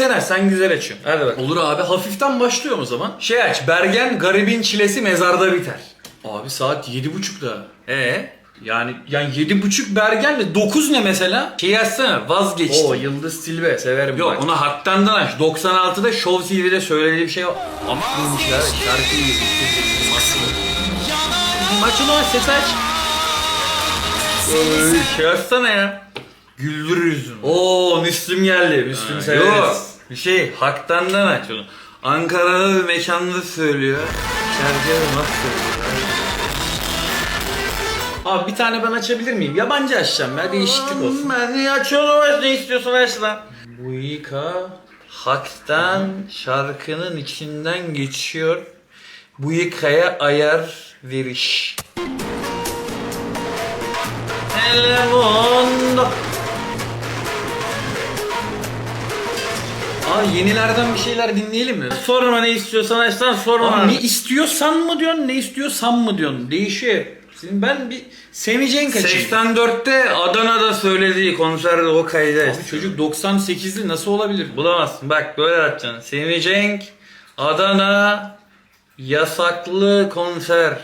sen aç. Sen güzel açıyorsun. Hadi bak. Olur abi hafiften başlıyorum o zaman. Şey aç. Bergen garibin çilesi mezarda biter. Abi saat yedi buçukta. Ee? Yani yani yedi buçuk Bergen'le 9 ne mesela? Şey açsana vazgeçtim. Oo Yıldız Tilbe severim Yok bak. ona haktandan aç. 96'da Show TV'de söylediği bir şey var. Ama bulmuşlar şarkıyı. Maçın o ses aç. Oy, şey açsana ya. Güldürürüz onu. Oo Müslüm geldi. Müslüm severiz. yok. Bir şey haktandan aç onu. Ankara'da bir mekanda söylüyor. Şarkıyı nasıl söylüyor? Abi bir tane ben açabilir miyim? Yabancı açacağım ya değişiklik olsun. Ben aç onu aç ne istiyorsan aç lan. Bu yıka haktan şarkının içinden geçiyor. Bu yıkaya ayar veriş. Elemondo. Aa yenilerden bir şeyler dinleyelim mi? Sorma ne istiyorsan aç lan sorma. Abi ne istiyorsan mı diyorsun ne istiyorsan mı diyorsun? Değişiyor. Şimdi ben bir Semicen kaçayım. 84'te Adana'da söylediği konserde o kaydı. Abi çocuk 98'li nasıl olabilir? Bulamazsın. Bak böyle atacaksın. Semih Cenk, Adana, yasaklı konser.